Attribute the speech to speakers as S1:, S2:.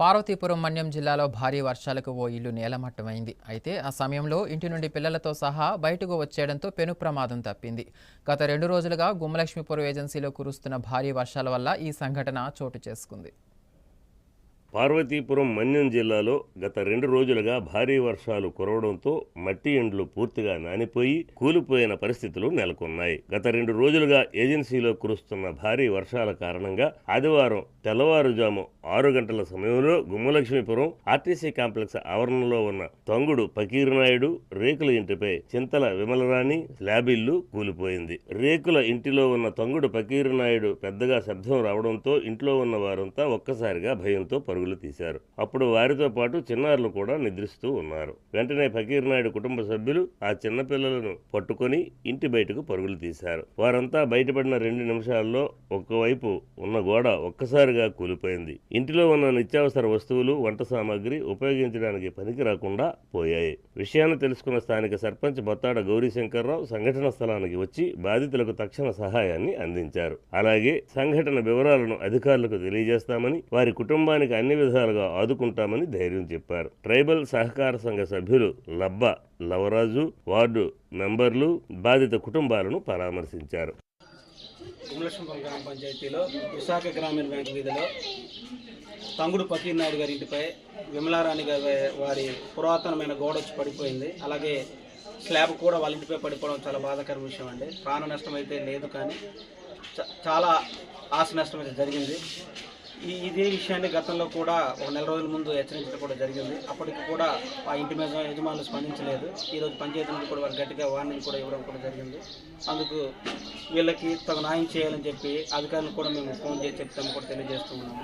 S1: పార్వతీపురం మన్యం జిల్లాలో భారీ వర్షాలకు ఓ ఇల్లు నేలమట్టమైంది. అయితే ఆ సమయంలో ఇంటి నుండి పిల్లలతో సహా బయటకు వచ్చేయడంతో పెను ప్రమాదం తప్పింది. గత రెండు రోజులుగా గుమ్మలక్ష్మీపురం ఏజెన్సీలో కురుస్తున్న భారీ వర్షాల వల్ల ఈ సంఘటన చోటు చేసుకుంది.
S2: పార్వతీపురం మన్యం జిల్లాలో గత రెండు రోజులుగా భారీ వర్షాలు కురవడంతో మట్టి ఎండ్లు పూర్తిగా నానిపోయి కూలిపోయిన పరిస్థితులు నెలకొన్నాయి. గత రెండు రోజులుగా ఏజెన్సీలో కురుస్తున్న భారీ వర్షాల కారణంగా ఆదివారం తెల్లవారుజాము ఆరు గంటల సమయంలో గుమ్మలక్ష్మీపురం ఆర్టీసీ కాంప్లెక్స్ ఆవరణలో ఉన్న తంగుడు పకీరునాయుడు రేకుల ఇంటిపై చింతల విమలరాణి స్లాబిల్లు కూలిపోయింది. రేకుల ఇంటిలో ఉన్న తంగుడు పకీరునాయుడు పెద్దగా శబ్దం రావడంతో ఇంట్లో ఉన్న వారంతా ఒక్కసారిగా భయంతో పరుగులు తీశారు. అప్పుడు వారితో పాటు చిన్నారులు కూడా నిద్రిస్తూ ఉన్నారు. వెంటనే ఫకీర్ నాయుడు కుటుంబ సభ్యులు ఆ చిన్నపిల్లలను పట్టుకొని ఇంటి బయటకు పరుగులు తీశారు. వారంతా బయటపడిన రెండు నిమిషాల్లో ఒక్కవైపు ఉన్న గోడ ఒక్కసారిగా కూలిపోయింది. ఇంటిలో ఉన్న నిత్యావసర వస్తువులు వంట సామాగ్రి ఉపయోగించడానికి పనికి రాకుండా పోయాయి. విషయాన్ని తెలుసుకున్న స్థానిక సర్పంచ్ బొత్తాడ గౌరీశంకర్రావు సంఘటన స్థలానికి వచ్చి బాధితులకు తక్షణ సహాయాన్ని అందించారు. అలాగే సంఘటన వివరాలను అధికారులకు తెలియజేస్తామని వారి కుటుంబానికి అన్ని విధాలుగా ఆదుకుంటామని ధైర్యం చెప్పారు. ట్రైబల్ సహకార సంఘ సభ్యులు లబ్బ లవరాజు వార్డు మెంబర్లు బాధిత కుటుంబాలను పరామర్శించారు.
S3: గ్రామ పంచాయతీలో విశాఖ గ్రామీణ బ్యాంక్ వీధిలో తంగుడు పకీర్ నాయుడు గారి ఇంటిపై విమలారాణి గారి వారి పురాతనమైన గోడ వచ్చి పడిపోయింది. అలాగే స్లాబ్ కూడా వాళ్ళ ఇంటిపై పడిపోవడం చాలా బాధాకర విషయం అండి. ప్రాణ నష్టం అయితే లేదు కానీ చ- చాలా ఆశ నష్టం అయితే జరిగింది. ఈ ఇదే విషయాన్ని గతంలో కూడా ఒక నెల రోజుల ముందు హెచ్చరించడం కూడా జరిగింది. అప్పటికి కూడా ఆ ఇంటి మీద యజమానులు స్పందించలేదు. ఈరోజు పంచాయతీ నుండి కూడా వారు గట్టిగా వార్నింగ్ కూడా ఇవ్వడం కూడా జరిగింది. అందుకు వీళ్ళకి తగు న్యాయం చేయాలని చెప్పి అధికారులకు కూడా మేము ఫోన్ చేసి చెప్తాము కూడా తెలియజేస్తున్నాము